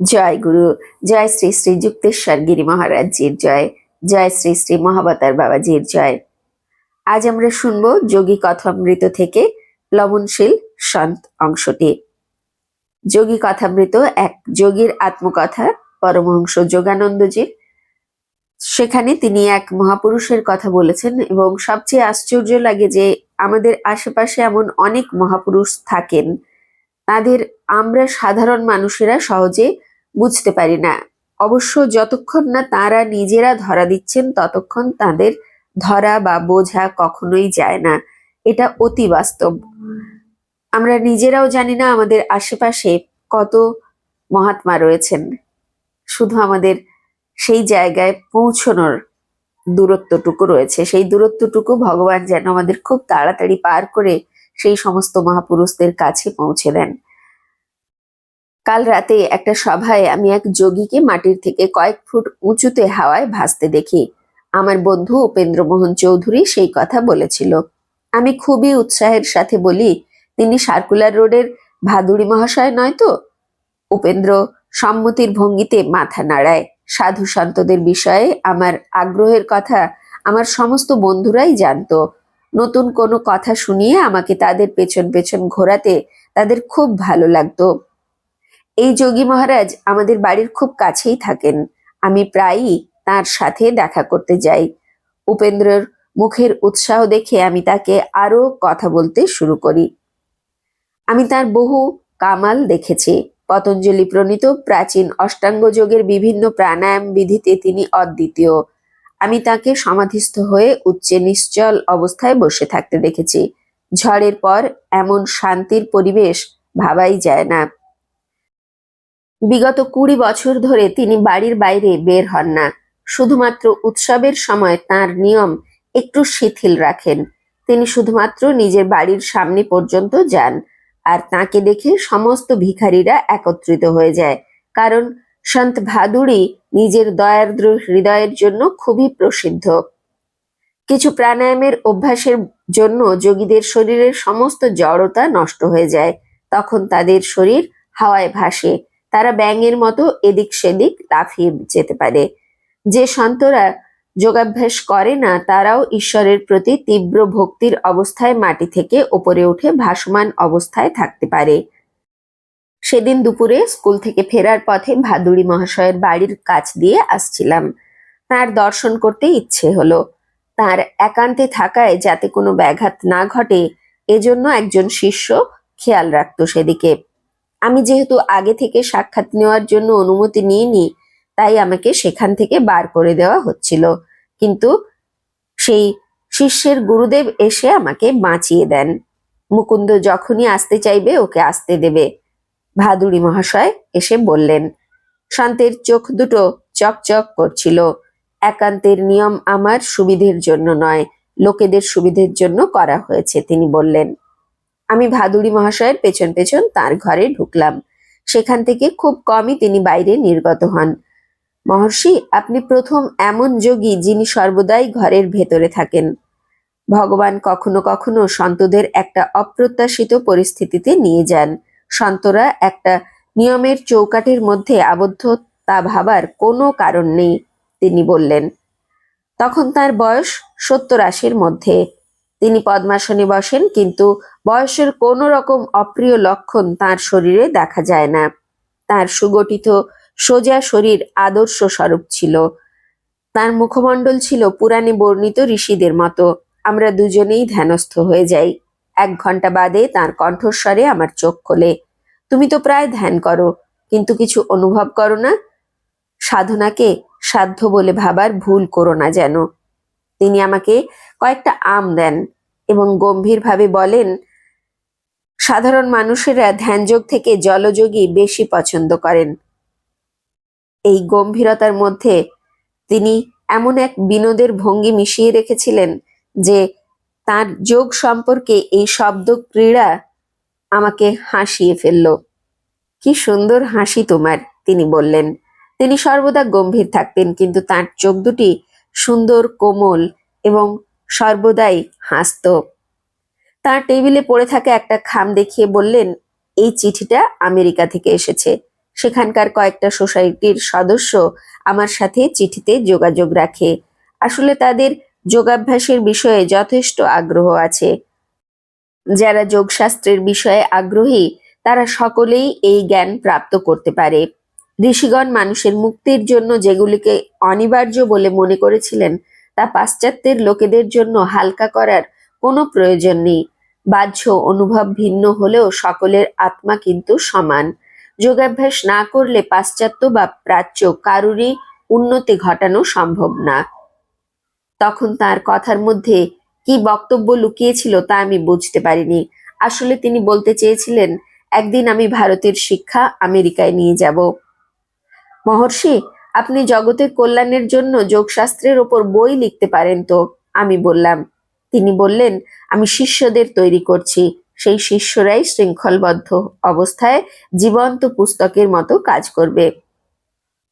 জয় গুরু, জয় শ্রী শ্রী যুক্তেশ্বর গিরি মহারাজজির জয় জয় শ্রী শ্রী মহাবতার বাবাজির জয়। আজ আমরা শুনব যোগী কথামৃত থেকে লবণশীল সন্ত অংশটি। যোগী কথামৃত এক যোগীর আত্মকথা পরমহংস যোগানন্দজির। সেখানে তিনি এক মহাপুরুষের কথা বলেছেন এবং সবচেয়ে আশ্চর্য লাগে যে আমাদের আশেপাশে এমন অনেক মহাপুরুষ থাকেন। তাদের আমরা সাধারণ মানুষেরা সহজে বুঝতে পারি না। অবশ্য যতক্ষণ না তারা নিজেরা ধরা দিচ্ছেন, ততক্ষণ তাদের ধরা বা বোঝা কখনোই যায় না। এটা অতি বাস্তব। আমরা নিজেরাও জানি না আমাদের আশেপাশে কত মহাত্মা রয়েছেন। শুধু আমাদের সেই জায়গায় পৌঁছনোর দূরত্বটুকু রয়েছে। সেই দূরত্বটুকু ভগবান যেন আমাদের খুব তাড়াতাড়ি পার করে সেই সমস্ত মহাপুরুষদের কাছে পৌঁছে দেন। কাল রাতে একটা সভায় আমি এক যোগীকে মাটির থেকে কয়েক ফুট উঁচুতে হাওয়ায় ভাসতে দেখি। আমার বন্ধু উপেন্দ্র মোহন চৌধুরী সেই কথা বলেছিল। আমি খুবই উৎসাহের সাথে বলি, তিনি সার্কুলার রোডের ভাদুড়ি মহাশয় নয় তো? উপেন্দ্র সম্মতির ভঙ্গিতে মাথা নাড়ায়। সাধু সন্তদের বিষয়ে আমার আগ্রহের কথা আমার সমস্ত বন্ধুরাই জানতো। নতুন কোনো কথা শুনিয়ে আমাকে তাদের পেছন পেছন ঘোরাতে তাদের খুব ভালো লাগতো। এই যোগী মহারাজ আমাদের বাড়ির খুব কাছেই থাকেন। আমি প্রায়ই তার সাথে দেখা করতে যাই। উপেন্দ্রর মুখের উৎসাহ দেখে আমি তাকে আরও কথা বলতে শুরু করি। আমি তার বহু কামাল দেখেছি। পতঞ্জলি প্রণীত প্রাচীন অষ্টাঙ্গ যোগের বিভিন্ন প্রাণায়াম বিধিতে তিনি অদ্বিতীয়। আমি তাকে সমাধিস্থ হয়ে উচ্চে নিশ্চল অবস্থায় বসে থাকতে দেখেছি। ঝড়ের পর এমন শান্তির পরিবেশ ভাবাই যায় না। বিগত কুড়ি বছর ধরে তিনি বাড়ির বাইরে বের হন না। শুধুমাত্র উৎসবের সময় তার নিয়ম একটু শিথিল রাখেন। তিনি শুধুমাত্র নিজের বাড়ির সামনে পর্যন্ত যান আর তাকে দেখে সমস্ত ভিখারিরা একত্রিত হয়ে যায়। কারণ সন্ত ভাদুড়ি নিজের দয়ার্দ্র হৃদয়ের জন্য খুবই প্রসিদ্ধ। কিছু প্রাণায়ামের অভ্যাসের জন্য যোগীদের শরীরের সমস্ত জড়তা নষ্ট হয়ে যায়। তখন তাদের শরীর হাওয়ায় ভাসে। তারা ব্যাঙের মতো এদিক সেদিক লাফিয়ে যেতে পারে। যে সন্তরা যোগাভ্যাস করে না, তারাও ঈশ্বরের প্রতি তীব্র ভক্তির অবস্থায় মাটি থেকে ওপরে উঠে ভাসমান অবস্থায় থাকতে পারে। সেদিন দুপুরে স্কুল থেকে ফেরার পথে ভাদুড়ি মহাশয়ের বাড়ির কাছ দিয়ে আসছিলাম। তার দর্শন করতে ইচ্ছে হলো। তার একান্তে থাকায় যাতে কোনো ব্যাঘাত না ঘটে, এজন্য একজন শিষ্য খেয়াল রাখতো সেদিকে। আমি যেহেতু আগে থেকে সাক্ষাৎ নেওয়ার জন্য অনুমতি নিইনি, তাই আমাকে সেখান থেকে বার করে দেওয়া হচ্ছিল। কিন্তু সেই শিষ্যের গুরুদেব এসে আমাকে বাঁচিয়ে দেন। মুকুন্দ যখনই আসতে চাইবে, ওকে আসতে দেবে। ভাদুড়ি মহাশয় এসে বললেন, শান্তের চোখ দুটো চকচক করছিল। একান্তের নিয়ম আমার সুবিধের জন্য নয়, লোকেদের সুবিধের জন্য করা হয়েছে, তিনি বললেন। আমি ভাদুড়ি মহাশয়ের পেছন পেছন তার ঘরে ঢুকলাম। সেখান থেকে খুব কমই তিনি বাইরে নির্গত হন। মহর্ষি, আপনি প্রথম এমন যোগী যিনি সর্বদাই ঘরের ভেতরে থাকেন। ভগবান কখনো কখনো সন্তদের একটা অপ্রত্যাশিত পরিস্থিতিতে নিয়ে যান। সন্তরা একটা নিয়মের চৌকাঠের মধ্যে আবদ্ধ তা ভাবার কোনো কারণ নেই, তিনি বললেন। তখন তার বয়স সত্তর আশির মধ্যে। তিনি পদ্মাসনে বসেন, কিন্তু বয়সের কোনো রকম অপ্রিয় লক্ষণ তার শরীরে দেখা যায় না। তার সুগঠিত সোজা শরীর আদর্শ স্বরূপ ছিল। তার মুখমণ্ডল ছিল পুরাণে বর্ণিত ঋষিদের মতো। আমরা দুজনেই ধ্যানস্থ হয়ে যাই। এক ঘণ্টা বাদে তার কণ্ঠস্বরে আমার চোখ খোলে। তুমি তো প্রায় ধ্যান করো, কিন্তু কিছু অনুভব করো না? সাধনাকে সাধ্য বলে ভাবার ভুল করো না যেন। তিনি আমাকে কয়েকটা আম দেন এবং গম্ভীরভাবে বলেন, সাধারণ মানুষেরা ধ্যানযোগ থেকে জলযোগী বেশি পছন্দ করেন। এই গম্ভীরতার মধ্যে তিনি এমন এক বিনোদের ভঙ্গি মিশিয়ে রেখেছিলেন যে তার যোগ সম্পর্কে এই শব্দ ক্রীড়া আমাকে হাসিয়ে ফেলল। কি সুন্দর হাসি তোমার, তিনি বললেন। তিনি সর্বদা গম্ভীর থাকতেন, কিন্তু তার চোখ দুটি সুন্দর, কোমল এবং সর্বদাই হাসত। তার টেবিলে পড়ে থাকা একটা খাম দেখিয়ে বললেন, এই চিঠিটা আমেরিকা থেকে এসেছে। সেখানকার কয়েকটা সোসাইটির সদস্য আমার সাথে চিঠিতে যোগাযোগ রাখে। আসলে তাদের যোগাভ্যাসের বিষয়ে যথেষ্ট আগ্রহ আছে। যারা যোগশাস্ত্রের বিষয়ে আগ্রহী, তারা সকলেই এই জ্ঞান প্রাপ্ত করতে পারে। ঋষিগণ মানুষের মুক্তির জন্য যেগুলিকে অনিবার্য বলে মনে করেছিলেন, তা পাশ্চাত্যের লোকেদের জন্য হালকা করার কোনো প্রয়োজন নেই। বাহ্য অনুভব ভিন্ন হলেও সকলের আত্মা কিন্তু সমান। যোগাভ্যাস না করলে পাশ্চাত্য বা প্রাচ্য কারুরই উন্নতি ঘটানো সম্ভব না। তখন তার কথার মধ্যে কি বক্তব্য লুকিয়েছিল তা আমি বুঝতে পারিনি। আসলে তিনি বলতে চেয়েছিলেন, একদিন আমি ভারতের শিক্ষা আমেরিকায় নিয়ে যাব। মহর্ষি, আপনি জগতের কল্যাণের জন্য যোগশাস্ত্রের ওপর বই লিখতে পারেন তো, আমি বললাম। তিনি বললেন, আমি শিষ্যদের তৈরি করছি, সেই শিষ্যরাই শৃঙ্খলবদ্ধ অবস্থায় জীবন্ত পুস্তকের মতো কাজ করবে।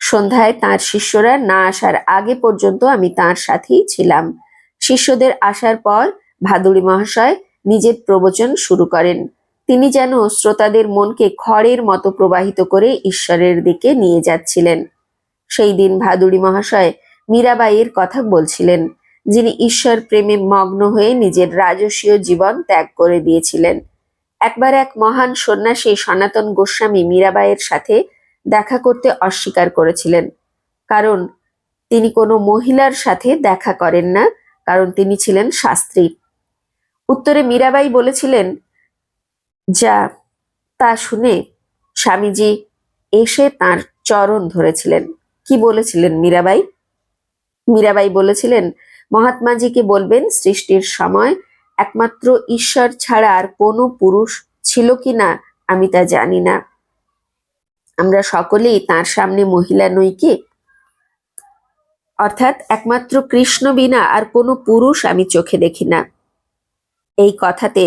সন্ধ্যায় তার শিষ্যরা না আসার আগে পর্যন্ত আমি তার সাথেই ছিলাম। শিষ্যদের আসার পর ভাদুড়ি মহাশয় নিজের প্রবচন শুরু করেন। তিনি যেন শ্রোতাদের মনকে খড়ের মতো প্রবাহিত করে ঈশ্বরের দিকে নিয়ে যাচ্ছিলেন। সেই দিন ভাদুড়ি মহাশয় মীরাবাইয়ের কথা বলছিলেন, যিনি ঈশ্বর প্রেমে মগ্ন হয়ে নিজের রাজসীয় জীবন ত্যাগ করে দিয়েছিলেন। একবার এক মহান সন্ন্যাসী সনাতন গোস্বামী মীরাবাইয়ের সাথে দেখা করতে অস্বীকার করেছিলেন, কারণ তিনি কোনো মহিলার সাথে দেখা করেন না, কারণ তিনি ছিলেন শাস্ত্রী। উত্তরে মীরাবাই বলেছিলেন যা তা শুনে স্বামীজি এসে তার চরণ ধরেছিলেন। কি বলেছিলেন মীরাবাই? মীরাবাই বলেছিলেন, মহাত্মাজিকে বলবেন, সৃষ্টির সময় একমাত্র ঈশ্বর ছাড়া আর কোনো পুরুষ ছিল কি না, আমি তা জানি না। আমরা সকলেই তার সামনে মহিলা নই কি? অর্থাৎ একমাত্র কৃষ্ণ বিনা আর কোনো পুরুষ আমি চোখে দেখি না। এই কথাতে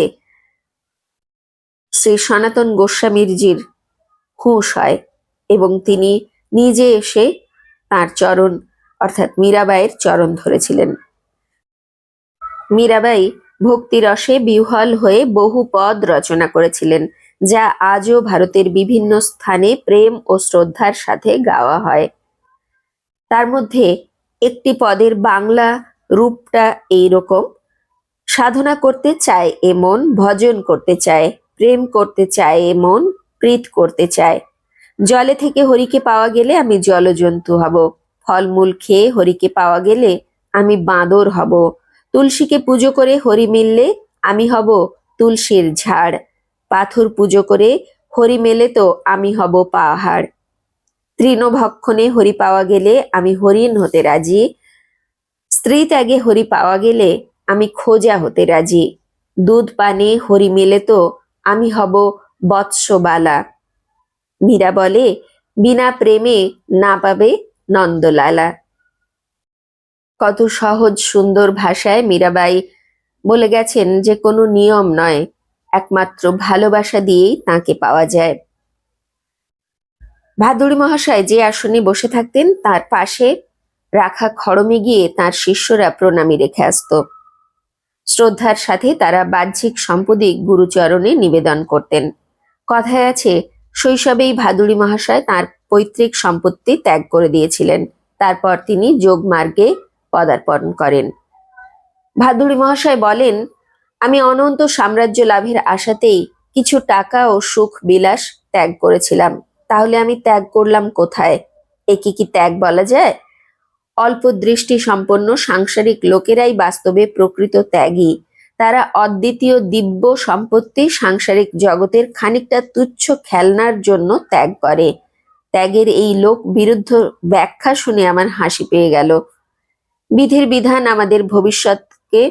শ্রী সনাতন গোস্বামীরজির হুঁশ হয় এবং তিনি নিজে এসে তার চরণ, অর্থাৎ মীরাবাইয়ের চরণ ধরেছিলেন। মীরাবাই ভক্তিরসে বিহ্বল হয়ে বহু পদ রচনা করেছিলেন, যা আজও ভারতের বিভিন্ন স্থানে প্রেম ও শ্রদ্ধার সাথে গাওয়া হয়। তার মধ্যে একটি পদের বাংলা রূপটা এইরকম, সাধনা করতে চায় এমন ভজন করতে চায়। প্রেম করতে চায় এমন প্রীত করতে চায়। জলে থেকে হরিকে পাওয়া গেলে আমি জলজন্তু হব। ফলমূল খেয়ে হরিকে পাওয়া গেলে আমি বাঁদর হব। তুলসীকে পুজো করে হরি মিললে আমি হব তুলসীর ঝাড়। পাথর পুজো করে হরি মেলে তো আমি হব পাহাড়। তৃণভক্ষণে হরি পাওয়া গেলে আমি হরিণ হতে রাজি। স্ত্রী ত্যাগে হরি পাওয়া গেলে আমি খোঁজা হতে রাজি। দুধ পানে হরি মেলে তো আমি হব বৎসবালা। মীরা বলে, বিনা প্রেমে না পাবে নন্দলালা। কত সহজ সুন্দর ভাষায় মীরাবাই বলে গেছেন যে, কোনো নিয়ম নয়, একমাত্র ভালোবাসা দিয়েই তাকে পাওয়া যায়। ভাদুড়ি মহাশয় যে আসনে বসে থাকতেন, তার পাশে রাখা খড়মে গিয়ে তার শিষ্যরা প্রণামী রেখে আসত। শ্রদ্ধার সাথে তারা বাহ্যিক সম্পত্তি গুরুচরণে নিবেদন করতেন। কথায় আছে, শৈশবেই ভাদুড়ি মহাশয় তার পৈতৃক সম্পত্তি ত্যাগ করে দিয়েছিলেন। তারপর তিনি যোগ মার্গে পদার্পণ করেন। ভাদুড়ি মহাশয় বলেন, আমি অনন্ত সাম্রাজ্য লাভের আশাতেই কিছু টাকা ও সুখ বিলাস ত্যাগ করেছিলাম। তাহলে আমি ত্যাগ করলাম কোথায়? একে কি ত্যাগ বলা যায়? অল্প দৃষ্টি সম্পন্ন সাংসারিক লোকেরাই বাস্তবে প্রকৃত ত্যাগী। তারা অদ্বিতীয় দিব্য সম্পত্তি সাংসারিক জগতের খানিকটা তুচ্ছ খেলনার জন্য ত্যাগ করে। ত্যাগের এই লোক বিরুদ্ধ ব্যাখ্যা শুনে আমার হাসি পেয়ে গেল। বিধির বিধান আমাদের ভবিষ্যৎকে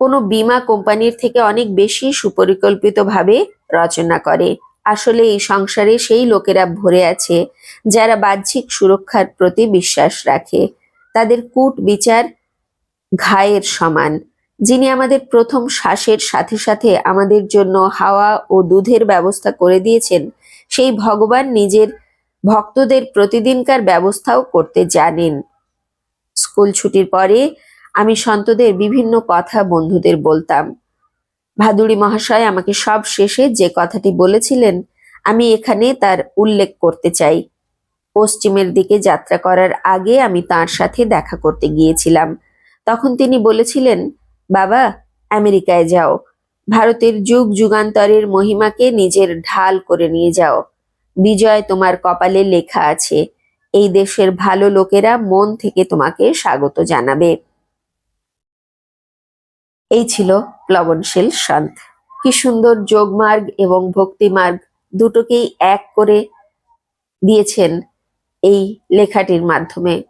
কোনো বীমা কোম্পানির থেকে অনেক বেশি সুপরিকল্পিতভাবে রচনা করে। আসলে এই সংসারে সেই লোকেরা ভরে আছে, যারা বাহ্যিক সুরক্ষার প্রতি বিশ্বাস রাখে। তাদের কূট বিচার ঘায়ের সমান। যিনি আমাদের প্রথম শ্বাসের সাথে সাথে আমাদের জন্য হাওয়া ও দুধের ব্যবস্থা করে দিয়েছেন, সেই ভগবান নিজের ভক্তদের প্রতিদিনকার ব্যবস্থাও করতে জানেন। স্কুল ছুটির পরে আমি সন্তদের বিভিন্ন কথা বন্ধুদের বলতাম। ভাদুড়ি মহাশয় আমাকে সব শেষে যে কথাটি বলেছিলেন, আমি এখানে তার উল্লেখ করতে চাই। পশ্চিমের দিকে যাত্রা করার আগে আমি তার সাথে দেখা করতে গিয়েছিলাম। তখন তিনি বলেছিলেন, বাবা, আমেরিকায় যাও। ভারতের যুগ যুগান্তরের মহিমাকে নিজের ঢাল করে নিয়ে যাও। বিজয় তোমার কপালে লেখা আছে। এই দেশের ভালো লোকেরা মন থেকে তোমাকে স্বাগত জানাবে। এই ছিল প্লবনশীল সন্ত কি সুন্দর যোগমার্গ এবং ভক্তিমার্গ দুটোকেই এক করে দিয়েছেন এই লেখাটির মাধ্যমে।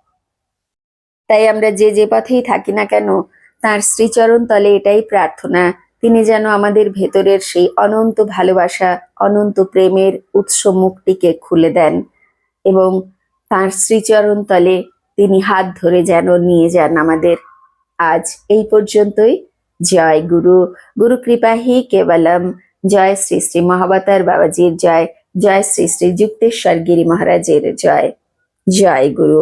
তাই আমরা যে যে পথেই থাকি না কেন, তার শ্রীচরণ তলে এটাই প্রার্থনা, তিনি যেন আমাদের ভেতরের সেই অনন্ত ভালোবাসা, অনন্ত প্রেমের উৎস মুখটিকে খুলে দেন এবং তার শ্রীচরণ তলে তিনি হাত ধরে যেন নিয়ে যান আমাদের। আজ এই পর্যন্তই। জয় গুরু। গুরু কৃপা হি কেবলম। জয় শ্রী শ্রী মহাবতার বাবাজির জয়। জয় শ্রী শ্রী যুক্তেশ্বর গিরি মহারাজের জয়। জয় গুরু।